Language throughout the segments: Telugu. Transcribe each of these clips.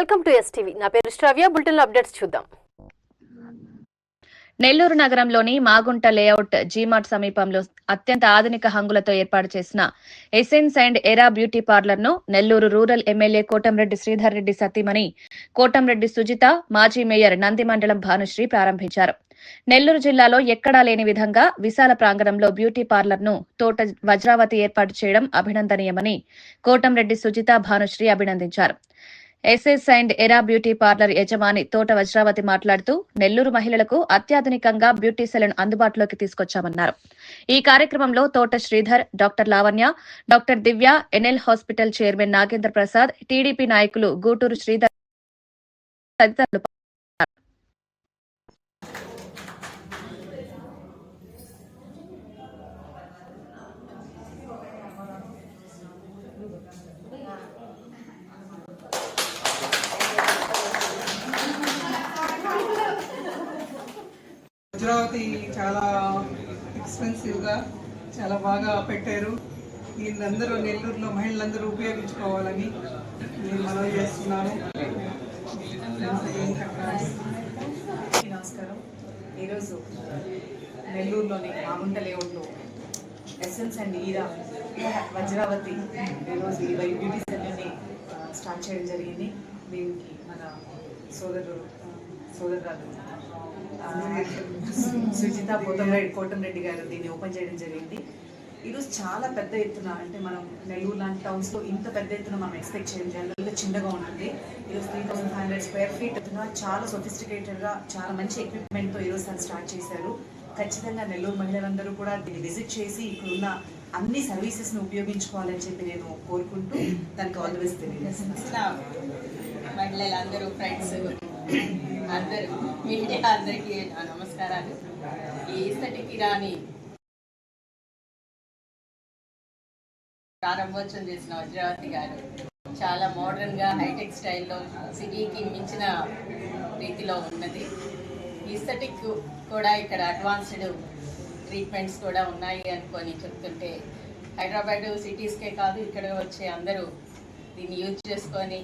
Welcome to STV. నా పేరు శ్రవ్య బులెటిన్ అప్డేట్స్ చూద్దాం. నెల్లూరు నగరంలోని మాగుంట లేఅవుట్ జీమార్ట్ సమీపంలో అత్యంత ఆధునిక హంగులతో ఏర్పాటు చేసిన ఎసెన్స్ అండ్ ఎరా బ్యూటీ పార్లర్ను నెల్లూరు రూరల్ ఎమ్మెల్యే కోటంరెడ్డి శ్రీధర్ రెడ్డి సతీమణి కోటంరెడ్డి సుజిత మాజీ మేయర్ నందిమండలం భానుశ్రీ ప్రారంభించారు. నెల్లూరు జిల్లాలో ఎక్కడా లేని విధంగా విశాల ప్రాంగణంలో బ్యూటీ పార్లర్ను తోట వజ్రావతి ఏర్పాటు చేయడం అభినందనీయమని కోటంరెడ్డి సుజిత భానుశ్రీ అభినందించారు. SS and Era beauty parlour యజమాని తోట వజ్రావతి మాట్లాడుతూ నెల్లూరు మహిళలకు అత్యాధునికంగా బ్యూటీ సెలూన్ అందుబాటులోకి తీసుకొచ్చామన్నారు. ఈ కార్యక్రమంలో Thota Sridhar doctor Lavanya doctor Divya NL hospital chairman Nagendra Prasad TDP నాయకులు గూటూరు శ్రీధర్ తదితరులు ఎక్స్పెన్సివ్గా చాలా బాగా పెట్టారు. దీన్ని అందరూ నెల్లూరులో మహిళలందరూ ఉపయోగించుకోవాలని నేను మనవి చేస్తున్నాను. నమస్కారం. ఈరోజు నెల్లూరులోని మాగుంట లేఅవుట్లో ఎస్ఎన్స్ అండ్ ఈరా వజ్రావతి ఈరోజు ఈ వై- బ్యూటీ సెల్యూని స్టార్ట్ చేయడం జరిగింది. దీనికి మన సోదరుడు సోదరు సోదరురాలు సుజిత కోటంరెడ్డి కోటంరెడ్డి గారు దీన్ని ఓపెన్ చేయడం జరిగింది. ఈరోజు చాలా పెద్ద ఎత్తున అంటే మనం నెల్లూరు లాంటి టౌన్స్లో ఇంత పెద్ద ఎత్తున మనం ఎక్స్పెక్ట్ చేయడం జనరల్గా చిన్నగా ఉంటుంది ఈరోజు three thousand five hundred square feet ఎత్తున చాలా సొఫిస్టికేటెడ్గా చాలా మంచి ఎక్విప్మెంట్తో ఈరోజు తను స్టార్ట్ చేశారు. ఖచ్చితంగా నెల్లూరు మహిళలందరూ కూడా దీన్ని విజిట్ చేసి ఇప్పుడున్న అన్ని సర్వీసెస్ను ఉపయోగించుకోవాలని చెప్పి నేను కోరుకుంటూ దానికి ఆల్ ది బెస్ట్ తెలియజేస్తున్నాను మహిళలందరూ ఫ్రెండ్స్ అందరు. మీడియా అందరికీ నమస్కారాలు. ఈసటికి రాని ప్రారంభోత్సవం చేసిన వజ్రావతి గారు చాలా మోడర్న్గా హైటెక్ స్టైల్లో సిటీకి మించిన రీతిలో ఉన్నది. ఈస్థెటిక్ కూడా ఇక్కడ అడ్వాన్స్డ్ ట్రీట్మెంట్స్ కూడా ఉన్నాయి అనుకొని చెప్తుంటే హైదరాబాద్ సిటీస్కే కాదు ఇక్కడ వచ్చే అందరూ దీన్ని యూజ్ చేసుకొని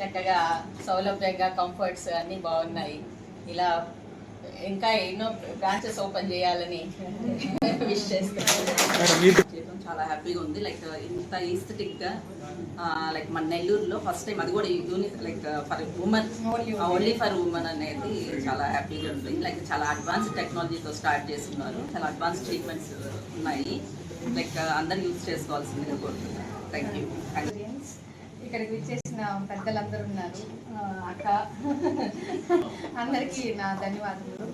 చక్కగా సౌలభ్యంగా కంఫర్ట్స్ అన్నీ బాగున్నాయి. ఇలా ఇంకా ఎన్నో బ్రాంచెస్ ఓపెన్ చేయాలని విష్ చేస్తున్నాను. చేయడం చాలా హ్యాపీగా ఉంది. లైక్ ఇంత ఈస్థెటిక్గా లైక్ మన నెల్లూరులో ఫస్ట్ టైం అది కూడా you know like for women only for women అనేది చాలా హ్యాపీగా ఉంది. లైక్ చాలా అడ్వాన్స్ టెక్నాలజీతో స్టార్ట్ చేస్తున్నారు. చాలా అడ్వాన్స్ ట్రీట్మెంట్స్ ఉన్నాయి. లైక్ అందరు యూజ్ చేసుకోవాల్సిందిగా కోరుతున్నాను. థ్యాంక్ యూ ఇక్కడికి విచ్చేసిన పెద్దలందరూ ఉన్నారు అక్క. అందరికీ నా ధన్యవాదాలు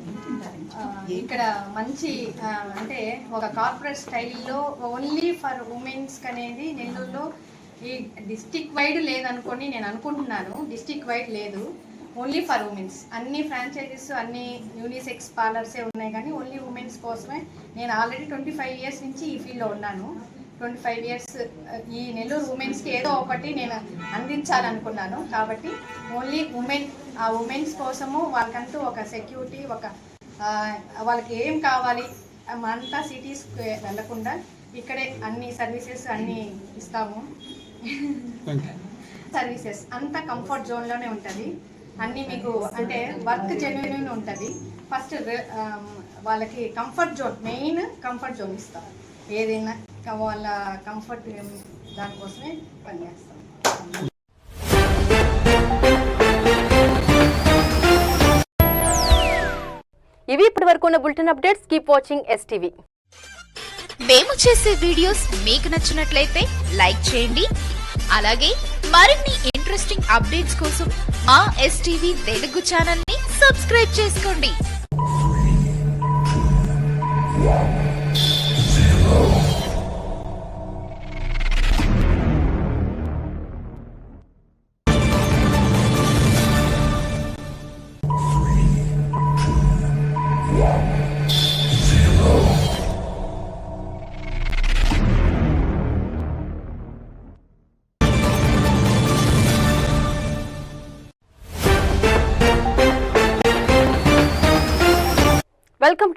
ఇక్కడ మంచి అంటే ఒక కార్పొరేట్ స్టైల్లో ఓన్లీ ఫర్ ఉమెన్స్ అనేది నెల్లూరులో ఈ డిస్టిక్ వైడ్ లేదనుకొని నేను అనుకుంటున్నాను. డిస్టిక్ వైడ్ లేదు. ఓన్లీ ఫర్ ఉమెన్స్ అన్ని ఫ్రాంచైజీస్ అన్ని యూనిసెక్స్ పార్లర్సే ఉన్నాయి కానీ ఓన్లీ ఉమెన్స్ కోసమే నేను ఆల్రెడీ ట్వంటీ ఫైవ్ ఇయర్స్ నుంచి ఈ ఫీల్డ్లో ఉన్నాను. ట్వంటీ ఫైవ్ ఇయర్స్ ఈ నెల్లూరు ఉమెన్స్కి ఏదో ఒకటి నేను అందించాలనుకున్నాను. కాబట్టి ఓన్లీ ఉమెన్ ఆ ఉమెన్స్ కోసము వాళ్ళకంటూ ఒక సెక్యూరిటీ ఒక వాళ్ళకి ఏం కావాలి అంతా సిటీస్కి వెళ్ళకుండా ఇక్కడే అన్ని సర్వీసెస్ అన్నీ ఇస్తాము. సర్వీసెస్ అంతా కంఫర్ట్ జోన్లోనే ఉంటుంది. అన్నీ మీకు అంటే వర్క్ జెన్యున్ ఉంటుంది. ఫస్ట్ వాళ్ళకి comfort zone main comfort zone ఇస్తాం. ఏదైనా వాళ్ళ కంఫర్ట్ దానికోసమే పనిచేస్తాం. ఇవి ఇప్పటి వరకు ఉన్న bulletin updates. Keep watching STV మేము చేసే వీడియోస్ మీకు నచ్చినట్లయితే లైక్ చేయండి. అలాగే మరిన్ని ఇంట్రెస్టింగ్ అప్డేట్స్ కోసం మా ఎస్టీవీ తెలుగు ఛానల్ని సబ్స్క్రైబ్ చేసుకోండి.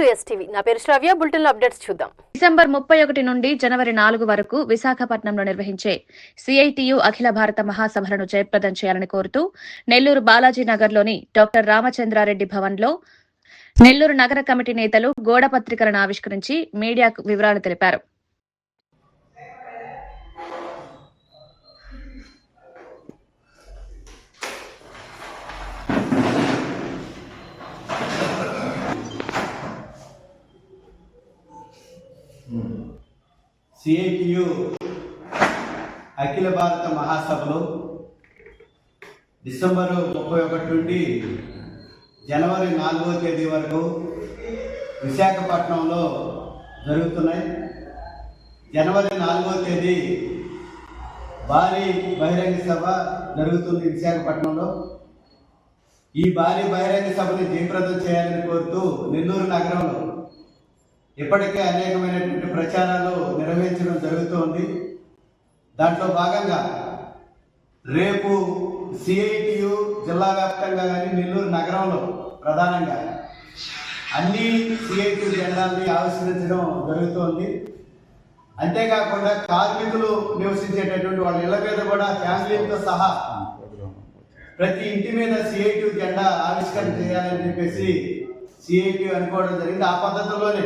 టు ఎస్టీవీ నా పేరు శ్రావ్య. బులెటిన్ అప్డేట్స్ చూద్దాం. డిసెంబర్ ముప్పై ఒకటి నుండి జనవరి నాలుగు వరకు విశాఖపట్నంలో నిర్వహించే సిఐటియు అఖిల భారత మహాసభలను జయప్రదం చేయాలని కోరుతూ నెల్లూరు బాలాజీ నగర్లోని డాక్టర్ రామచంద్రారెడ్డి భవన్లో నెల్లూరు నగర కమిటీ నేతలు గోడ పత్రికలను ఆవిష్కరించి మీడియాకు వివరాలు తెలిపారు. సిఐటియు అఖిల భారత మహాసభలు డిసెంబరు ముప్పై ఒకటి నుండి జనవరి నాలుగో తేదీ వరకు విశాఖపట్నంలో జరుగుతున్నాయి. జనవరి నాలుగో తేదీ భారీ బహిరంగ సభ జరుగుతుంది విశాఖపట్నంలో. ఈ భారీ బహిరంగ సభని జయప్రదం చేయాలని కోరుతూ నెల్లూరు నగరంలో ఇప్పటికే అనేకమైనటువంటి ప్రచారాలు నిర్వహించడం జరుగుతోంది. దాంట్లో భాగంగా రేపు సిఐటియు జిల్లా వ్యాప్తంగా కానీ నెల్లూరు నగరంలో ప్రధానంగా అన్ని సిఐటి జెండాల్ని ఆవిష్కరించడం జరుగుతోంది. అంతేకాకుండా కార్మికులు నివసించేటటువంటి వాళ్ళ ఇళ్ళ మీద కూడా ఫ్యామిలీతో సహా ప్రతి ఇంటి మీద సిఐటి జెండా ఆవిష్కరణ చేయాలని చెప్పేసి సిఐటి అనుకోవడం జరిగింది. ఆ పద్ధతిలోనే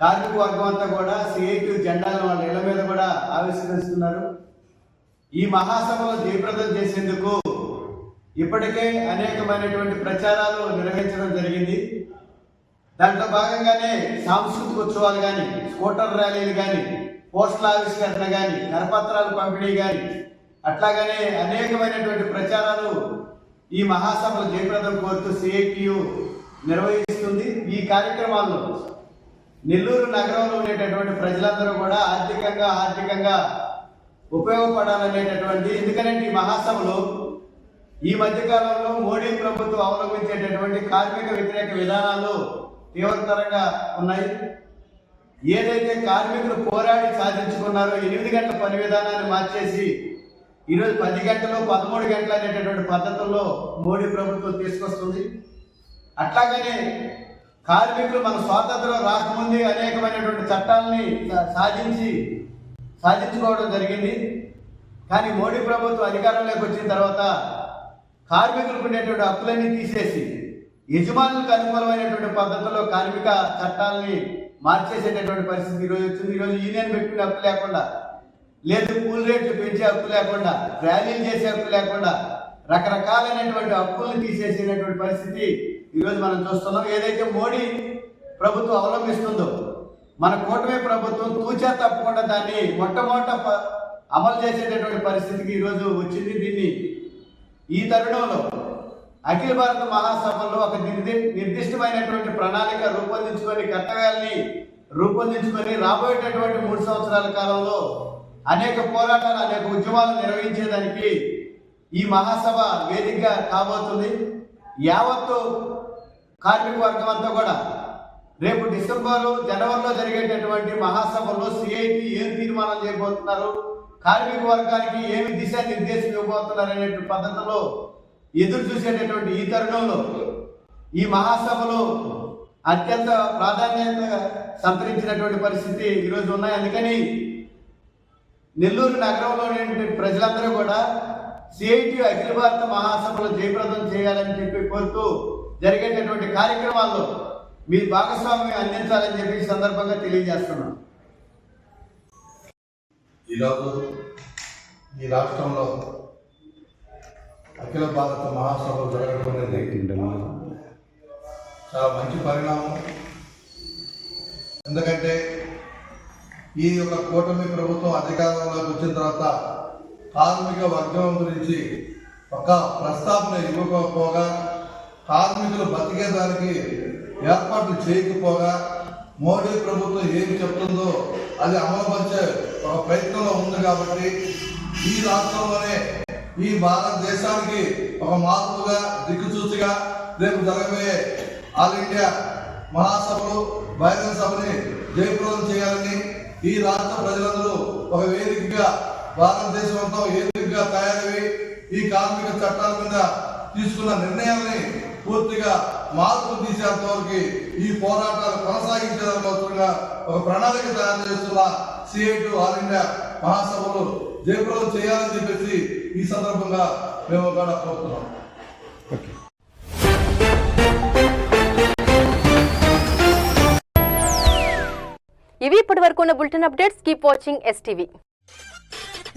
కార్మిక వర్గం అంతా కూడా సిఐటి జెండాలను వాళ్ళ ఇళ్ళ మీద కూడా ఆవిష్కరిస్తున్నారు. ఈ మహాసభలో జయప్రదం చేసేందుకు ఇప్పటికే అనేకమైనటువంటి ప్రచారాలు నిర్వహించడం జరిగింది. దాంట్లో భాగంగానే సాంస్కృతిక ఉత్సవాలు కానీ స్కూటర్ ర్యాలీలు కానీ పోస్టల్ ఆవిష్కరణ కానీ కరపత్రాలు పంపిణీ కానీ అట్లాగనే అనేకమైనటువంటి ప్రచారాలు ఈ మహాసభలు జయప్రదం కోరుతూ సిఐటియు నిర్వహిస్తుంది. ఈ కార్యక్రమాల్లో నెల్లూరు నగరంలో ఉండేటటువంటి ప్రజలందరూ కూడా ఆర్థికంగా ఆర్థికంగా ఉపయోగపడాలనేటటువంటి ఎందుకంటే ఈ మహాసభలో ఈ మధ్యకాలంలో మోడీ ప్రభుత్వం అవలంబించేటటువంటి కార్మిక వ్యతిరేక విధానాలు తీవ్రతరంగా ఉన్నాయి. ఏదైతే కార్మికులు పోరాడి సాధించుకున్నారో ఎనిమిది గంటల పని విధానాన్ని మార్చేసి ఈరోజు పది గంటలు పదమూడు గంటలు అనేటటువంటి పద్ధతుల్లో మోడీ ప్రభుత్వం తీసుకొస్తుంది. అట్లాగనే కార్మికులు మన స్వాతంత్రం రాకముందే అనేకమైనటువంటి చట్టాలని సాధించి సాధించుకోవడం జరిగింది. కానీ మోడీ ప్రభుత్వం అధికారంలోకి వచ్చిన తర్వాత కార్మికులకు ఉండేటువంటి హక్కులన్నీ తీసేసి యజమానులకు అనుకూలమైనటువంటి పద్ధతిలో కార్మిక చట్టాలని మార్చేసేటటువంటి పరిస్థితి ఈరోజు వచ్చింది. ఈరోజు యూనియన్ పెట్టుకునే హక్కు లేకుండా లేదు కూల్ రేట్లు పెంచే హక్కు లేకుండా ర్యాలీలు చేసే హక్కు లేకుండా రకరకాలైనటువంటి అప్పులను తీసేసేటటువంటి పరిస్థితి ఈరోజు మనం చూస్తున్నాం. ఏదైతే మోడీ ప్రభుత్వం అవలంబిస్తుందో మన కూటమి ప్రభుత్వం తూచా తప్పకుండా దాన్ని మొట్టమొదట అమలు చేసేటటువంటి పరిస్థితికి ఈరోజు వచ్చింది. దీన్ని ఈ తరుణంలో అఖిల భారత మహాసభలో ఒక నిర్దిష్టమైనటువంటి ప్రణాళిక రూపొందించుకొని కర్తవ్యాల్ని రూపొందించుకొని రాబోయేటటువంటి మూడు సంవత్సరాల కాలంలో అనేక పోరాటాలు అనేక ఉద్యమాలు నిర్వహించేదానికి ఈ మహాసభ వేదికగా కాబోతుంది. యావత్తు కార్మిక వర్గం అంతా కూడా రేపు డిసెంబరు జనవరిలో జరిగేటటువంటి మహాసభలో సిఐటి ఏం తీర్మానం చేయబోతున్నారు? కార్మిక వర్గానికి ఏమి దిశానిర్దేశం ఇవ్వబోతున్నారు అనేటువంటి పద్ధతిలో ఎదురు చూసేటటువంటి ఈ తరుణంలో ఈ మహాసభలో అత్యంత ప్రాధాన్యత సంతరించినటువంటి పరిస్థితి ఈరోజు ఉన్నాయి. అందుకని నెల్లూరు నగరంలోనే ప్రజలందరూ కూడా సిఐటి అఖిల భారత మహాసభలో జయప్రదం చేయాలని చెప్పి కోరుతూ జరిగేటటువంటి కార్యక్రమాల్లో మీ భాగస్వామ్యం అందించాలని చెప్పి సందర్భంగా తెలియజేస్తున్నాం ఈరోజు ఈ రాష్ట్రంలో అఖిల భారత మహాసభ జరగడం అనేది చాలా మంచి పరిణామం. ఎందుకంటే ఈ యొక్క కూటమి ప్రభుత్వం అధికారంలోకి వచ్చిన తర్వాత కార్మిక వర్గం గురించి ఒక ప్రస్తావన ఇవ్వకపోగా కార్మికులు బతికేదానికి ఏర్పాట్లు చేయకపోగా మోడీ ప్రభుత్వం ఏమి చెప్తుందో అది అమలుపరిచే ఒక ప్రయత్నంలో ఉంది కాబట్టి ఈ రాష్ట్రంలోనే ఈ భారతదేశానికి ఒక మార్పుగా దిక్కుచూచిగా రేపు జరగబోయే ఆల్ ఇండియా మహాసభలు బహిరంగ సభని జయప్రదం చేయాలని ఈ రాష్ట్ర ప్రజలందరూ ఒక వేదికగా భారతదేశం అంతా వేదికగా తయారై ఈ కార్మిక చట్టాల మీద తీసుకున్న నిర్ణయాన్ని పూర్తిగా మార్పు తీసేంత వరకు ఈ పోరాటాలు కొనసాగించడంగా ఒక ప్రణాళిక తయారు చేస్తున్న సిఐటి ఆల్ ఇండియా మహాసభలు జయప్రదం చేయాలని చెప్పేసి ఈ సందర్భంగా మేము కూడా కోరుతున్నాం. ఇవి ఇప్పటి వరకు ఉన్న bulletin updates. Keep watching STV.